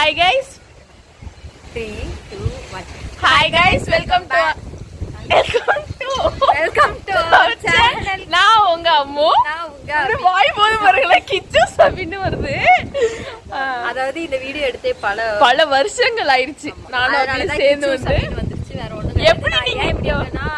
Hi guys three two one hi guys welcome to welcome to welcome to channel நான் உங்க அம்மு. நான் உங்க ஒரு வாய் போது பாருங்களா கிச்சு சபின்னு வருது. அதாவது இந்த வீடியோ எடுத்தே பல பல வருஷங்கள் ஆயிடுச்சு. நானும் அப்படியே சேர்ந்து வந்து வந்துருச்சு. வேற ஒண்ணும் எப்படி. நீங்க வந்தேன்னா,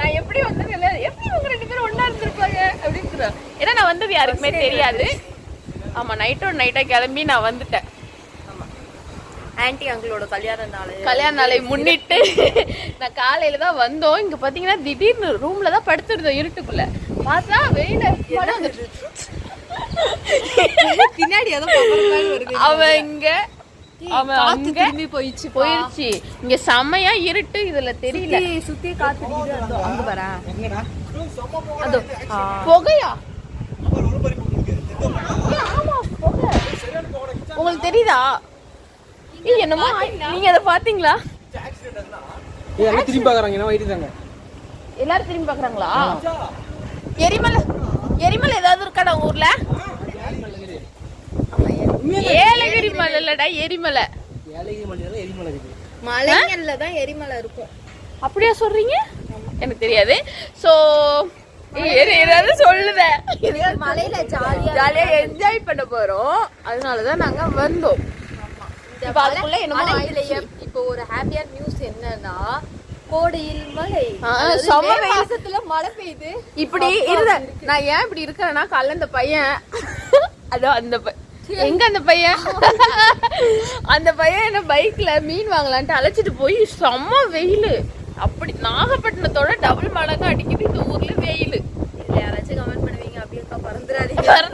நான் எப்படி வந்தேன் எப்படி இவங்க ரெண்டு பேரும் ஒண்ணா இருந்திருப்பாங்க அப்படின்னு ஏன்னா நான் வந்தது யாருக்குமே தெரியாது. ஆமா நைட்டோட நைட்டா கிளம்பி நான் வந்துட்டேன். ஆன்ட்டி அங்கிளோட கல்யாண நாள். கல்யாண நாளை முன்னிட்டு நான் காலையில தான் வந்தோம். இங்க பாத்தீங்கன்னா திடீர்னு ரூம்ல தான் படுத்திருந்தோம் இருட்டுக்குள்ள. பார்த்தா வெயில பின்னாடி அவன் இங்க அவன் திரும்பி போயிடுச்சு போயிருச்சு. இங்க செமையா இருட்டு இதுல தெரியல. சுத்தி காத்து அங்க பாரா அதோ புகையா? ஏய், ஆமா, புகை. உங்களுக்கு தெரியுதா? என்னமோ? நீங்க அதை பாத்தீங்களா ஏய் எல்லாம் திரும்பி பார்க்குறாங்க என்ன வயிறு தாங்க. எல்லாரும் திரும்பி பாக்குறாங்களா எரிமலை எரிமலை ஏதாவது இருக்காடா ஊர்ல? ஏலகிரி மலை இல்லடா எரிமலை எரிமலை இருக்குது. மலைங்கள்ல தான் எரிமலை இருக்கும். அப்படியா சொல்றீங்க? எனக்கு தெரியாது. சோ ஏதாவது சொல்லுத மலையில ஜாலியா ஜாலியா என்ஜாய் பண்ண போறோம். அதனாலதான் நாங்க வந்தோம். இப்ப அதுக்குள்ள என்னமோ மலையிலேயே இப்போ ஒரு ஹாப்பியான நியூஸ் என்னன்னா கோடையில் மழை. செம. மாசத்துல மழை பெய்யுது. இப்படி இருந்த நான் ஏன் இப்படி இருக்கேன்னா காலைல அந்த பையன் அதோ அந்த எங்க அந்த பையன்? அந்த பையன் என்ன பைக்ல மீன் வாங்கலான்ட்டு அழைச்சிட்டு போய் செம்ம வெயில். அப்படி நாகப்பட்டினத்தோட டபுள் மடங்கு அடிக்குது இந்த ஊர்ல வெயில் இதுல யாராச்சும் கமெண்ட் பண்ணுவீங்க அப்படியே அக்கா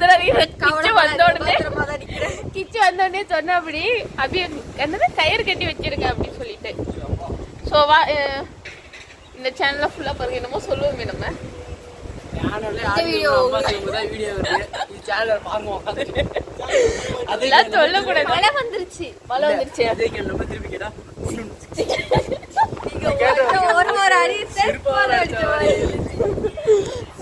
பறந்துடாதீங்க கிச்சு வந்த உடனே பத்திரமா தான் நிக்கிறேன். கிச்சு வந்த உடனே சொன்ன அப்படி அப்படியே என்னது கயிறு கட்டி வச்சிருக்க அப்படின்னு சொல்லிட்டு. ஸோ வா அஹ், இந்த சேனல்ல ஃபுல்லா பாருங்க என்னமோ சொல்லுவோமே நம்ம. வீடியோ வீடியோ வருது. இது சேனல் பாருங்க. உட்காந்து அதெல்லாம் சொல்லக்கூடாது. மழை வந்துருச்சு. மழை வந்துருச்சு. திருப்பி கேட்டா. ஒரு ஒரு செருப்பால அடிச்ச மாதிரி இருந்துச்சு.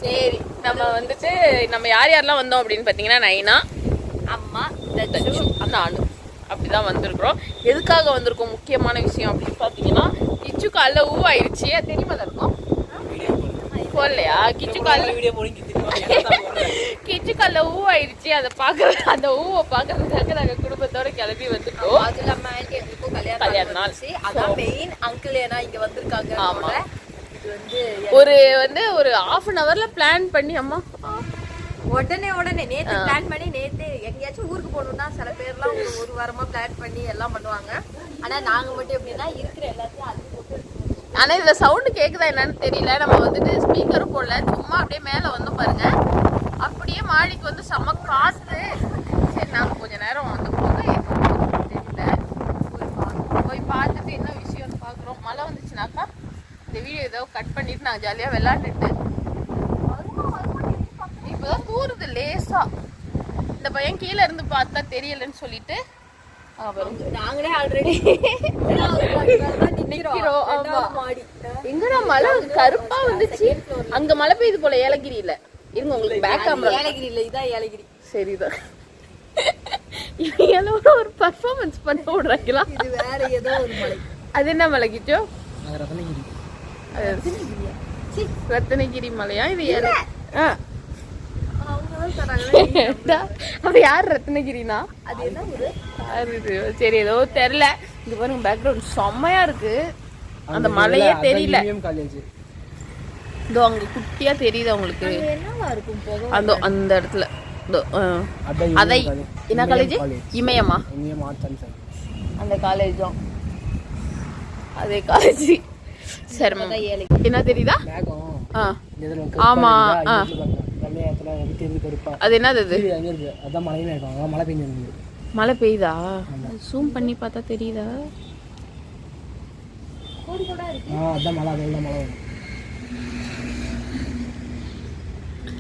சரி நம்ம வந்துட்டு நம்ம யார் யாரெல்லாம் வந்தோம் அப்படின்னு பார்த்தீங்கன்னா நைனா அம்மா தச்சு நானு அப்படிதான் வந்திருக்கிறோம். எதுக்காக வந்திருக்கோம்? முக்கியமான விஷயம் அப்படின்னு பார்த்தீங்கன்னா கிச்சு காலைல ஊ ஆயிடுச்சு அது தெரியுமா இருக்கும் போடலையா? கிச்சு காலைல கிச்சு காலைல ஊ ஆயிடுச்சு அதை பார்க்கறது அந்த ஊவை பார்க்கறதுக்காக நாங்கள் குடும்பத்தோட கிளம்பி வந்துட்டோம். அது இல்லாம ஆன்ட்டி எங்களுக்கும் கல்யாண கல்யாணம் நாள். அதான் மெயின் அங்கிள் ஏன்னா இங்க வந்திருக்காங்க. ஆமா. ஒரு வந்து ஒரு half அன் ஹவர்ல பிளான் பண்ணி அம்மா. உடனே உடனே. நேத்து பிளான் பண்ணி நேத்து எங்கேயாச்சும் ஊருக்கு போகணும்னா சில பேர்லாம் ஒரு ஒரு வாரமா பிளான் பண்ணி எல்லாம் பண்ணுவாங்க. ஆனா நாங்க மட்டும் எப்படின்னா இருக்கிற எல்லாத்தையும் அது ஆனா இதுல சவுண்ட் கேக்குதா என்னன்னு தெரியல. நம்ம வந்துட்டு ஸ்பீக்கரும் போடல. சும்மா அப்படியே மேல வந்து பாருங்க. அப்படியே மாடிக்கு வந்து செம காத்து. சரி நாங்க கொஞ்ச நேரம் வந்து போக தெரியல போய் பார்த்து- போய் பார்த்துட்டு என்ன விஷயம்னு பாக்குறோம் மழை வந்துச்சுனாக்கா இந்த வீடியோ ஏதோ கட் பண்ணிட்டு நாங்க ஜாலியா விளையாண்டுட்டு. இப்பதான் தூருது லேசா. இந்த பையன் கீழே இருந்து பார்த்தா தெரியலன்னு சொல்லிட்டு. நாங்களே ஆல்ரெடி. எங்கடா மழை? கருப்பா வந்துச்சு. அங்க மழை பெய்யுது போல ஏலகிரியில. இருங்க உங்களுக்கு பேக் கேமரா ஏலகிரி இல்ல இதான் ஏலகிரி. சரிதான். இவங்க ஒரு பர்ஃபார்மன்ஸ் பண்ண விடுறாங்களா? இது வேற ஏதோ ஒரு மலை. அது என்ன மலை கிச்சோ ரத்னகிரி. ரத்தனகிரி மலையா? இது அப்ப யார் ரத்னகிரினா? அது. சரி ஏதோ தெரியல. இங்க பாருங்க பேக்ரவுண்ட் செம்மையா இருக்கு. அந்த மலையே தெரியல. காலேஜ் இதோ அங்க குட்டியா தெரியுது உங்களுக்கு அங்க என்னவா இருக்கும் போக? அந்த அந்த இடத்துல. அதை என்ன காலேஜ் இமயமா? அந்த காலேஜும் அதே காலேஜ் சரி மேம். என்ன தெரியுதா? மேகம் ஆ. இதில் ஆமா, அது என்னது அது? இது அங்கே இருக்கு. அதான் மழை பெய்யுதா ஜூம் பண்ணி பார்த்தா தெரியுதா?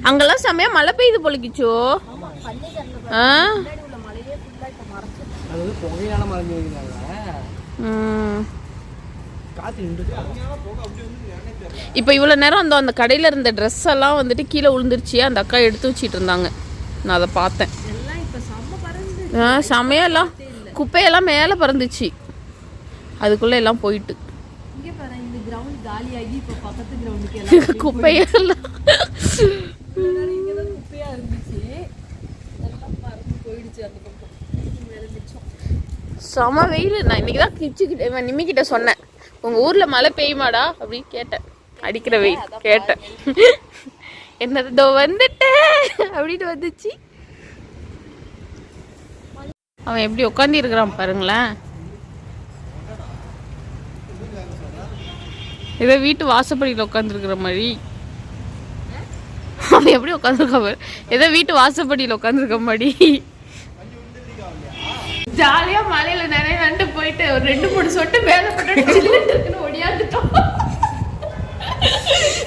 அங்கெல்லாம் செம்மையா மழை பெய்யுது போலிக்கிச்சோ. ஆ. இப்போ இவ்வளோ நேரம் அந்த அந்த கடையில் இருந்த ட்ரெஸ் எல்லாம் வந்துட்டு கீழே விழுந்துருச்சு அந்த அக்கா எடுத்து வச்சிட்டு இருந்தாங்க. நான் அதை பார்த்தேன். ஆ செமையெல்லாம். குப்பையெல்லாம் மேலே பறந்துச்சு. அதுக்குள்ளே எல்லாம் போயிட்டு. குப்பையெல்லாம். செம வெயில். நான் இன்னைக்கு தான் இவன் நிம்மிக்கிட்ட சொன்னேன். உங்கள் ஊரில் மழை பெய்யுமாடா அப்படின்னு கேட்டேன். அடிக்கிற வெயில் கேட்டேன். என்னது இதோ வந்துட்டேன் அப்படின்னு வந்துச்சு. அவன் எப்படி உட்காந்து இருக்கிறான் பாருங்களேன். ஏதோ வீட்டு வாசப்படியில் உட்காந்துருக்குற மாதிரி. அவன் எப்படி உட்காந்துருக்கா ஏதோ வீட்டு வாசப்படியில் உட்காந்துருக்க மாதிரி. ஜாலியா மலையில போயிட்டு ஒரு ரெண்டு மூணு சொட்டு மேல போட்டு சில்லுன்னு இருக்குன்னு ஒடியாந்துட்டோம்.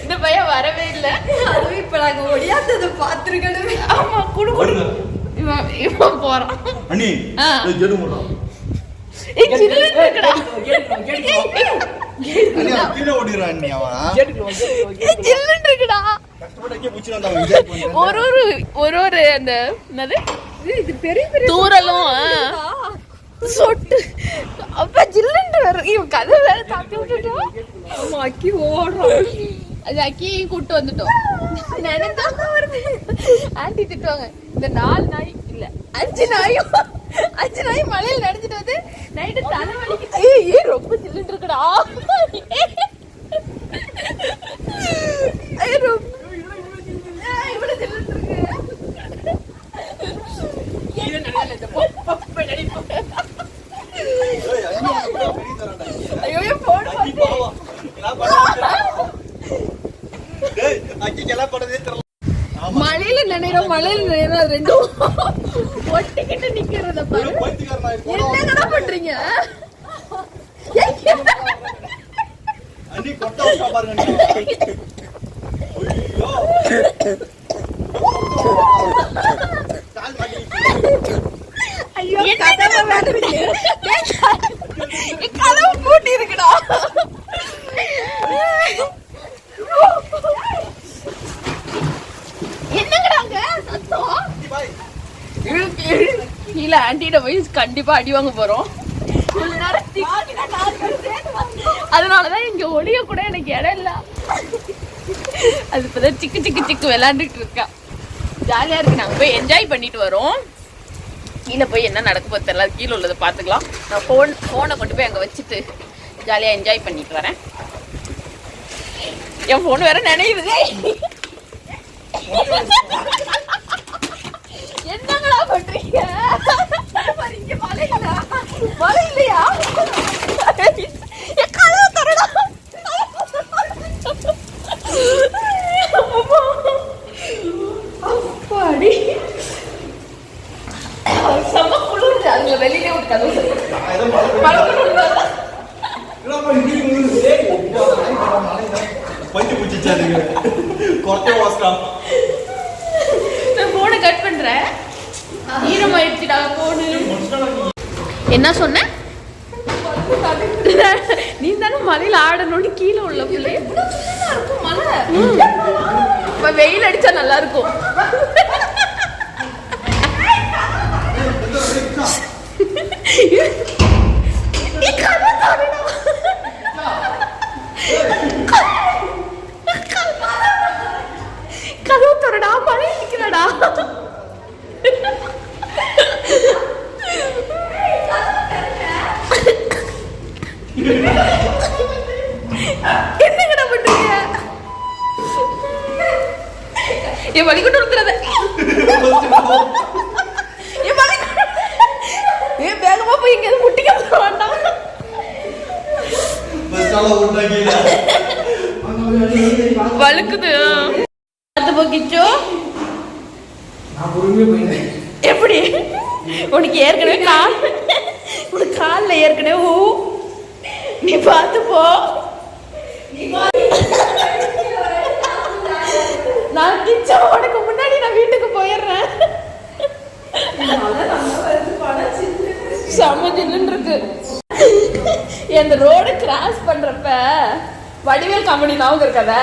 இந்த பையன் வரவே இல்லை. அதுவும் இப்ப நாங்க ஒடியாத்ததை பாத்துருக்கணுமே ஆமா குடு குடு. இவன் இவன் போறான். அண்ணி ஜெடு பண்ணுறேன் ஒரு ஒரு ஒரு ஒரு அந்த என்னது? இது பெரிய பெரிய தூரலும் சொட்டு அப்ப ஜில்லுன்னு வரும் இவன் கதை வேற தாப்பி விட்டுட்டோம் ஆமா அக்கி ஓடுறோம் அது அக்கியையும் கூட்டு வந்துட்டோம் நினைத்தா வருது ஆன்டி திட்டுவாங்க இந்த நாலு நாய் இல்ல அஞ்சு நாயும் அஞ்சு நாய் மலையில நனைஞ்சிட்டு வந்து நைட்டு தலைவலிக்கு ஏய், ரொம்ப சில்லுன்னு இருக்குடா ரொம்ப- இவ்வளவு இருக்கு. கீழே நனையல, இந்த போ, போ, போய் நடி, போ. ஐயோ என் phone வந்து- மழையில நினைறோம் மழையில நினைறோம் அது ரெண்டும் ஒட்டிக்கிட்டு நிக்கிறத பாரு. என்னங்கடா பண்றீங்க. ஐயோ. கதவை கதவு பூட்டி இருக்குடா என்னங்கடா அங்க சத்தம் அண்ணி, பாய். கீழே ஆண்டிகிட்ட போய் கண்டிப்பா அடி வாங்க போறோம். அதனாலதான் இங்க ஒளிய கூட எனக்கு இடம் இல்ல. அது இப்பதான் சிக்கு சிக்கு சிக்கு விளையாண்டுட்டு இருக்கா. ஜாலியா இருக்கு. நாங்க போய் என்ஜாய் பண்ணிட்டு வரோம். கீழே போய் என்ன நடக்க போது தெரியல. கீழே உள்ளதை பார்த்துக்கலாம். நான் ஃபோன் ஃபோனை கொண்டு போய் அங்கே வச்சுட்டு ஜாலியாக என்ஜாய் பண்ணிட்டு வரேன். என் ஃபோன் வேற நினையுது என்னங்களா பண்றீங்க பாரு, இங்க மழை இல்ல. மழை இல்லையா என் கதவை திறடா. அம்மா. அப்பாடி. செம குளிருது. அதுல வெளியிலே ஒரு கதவு இருக்கு. நான் ஏதோ மழை என்ன சொன்ன? நீ தானே மலையில ஆடணும்னு கீழே உள்ள பிள்ளை. வெயில் அடிச்சா நல்லா இருக்கும் நீ என் வழி கொண்டு வந்துடாத என் வழி ஏன் வேகமா போய் எங்கேயாவது முட்டிக்க போக வேண்டாம். வழுக்குது. அது போக்கிச்சோ? எப்படி? உனக்கு ஏற்கனவே கால் உனக்கு காலில் ஏற்கனவே ஊ. நீ பார்த்து போ. நான் கிச்சன் உனக்கு முன்னாடி நான் வீட்டுக்கு போயிடுறேன். செம்ம ஜில்லுன்னு இருக்கு. இந்த ரோடு கிராஸ் பண்றப்ப வடிவேல் காமெடி ஞாபகம் இருக்காத?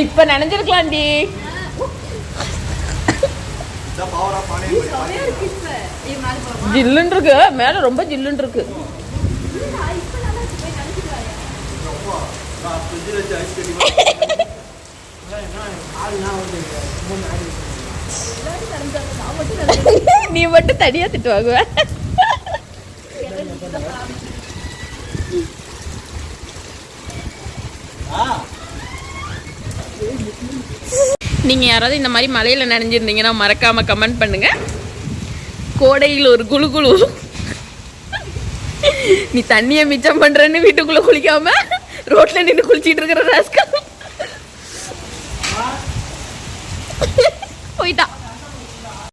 இப்ப நினைஞ்சிருக்கலாம்டி? ஜில்லுன்னு இருக்கு. மேல ரொம்ப ஜில்லுன்னு இருக்கு. நீ மட்டும் தனியா திட்டு வாங்குவ? நீங்க யாராவது இந்த மாதிரி மலையில நனைஞ்சிருந்தீங்கன்னா மறக்காம கமெண்ட் பண்ணுங்க. கோடையில் ஒரு குளு குளு நீ தண்ணியை மிச்சம் பண்றேன்னு வீட்டுக்குள்ள குளிக்காம ரோட்ல நின்று குளிச்சிட்டு இருக்கிற ராஸ்கா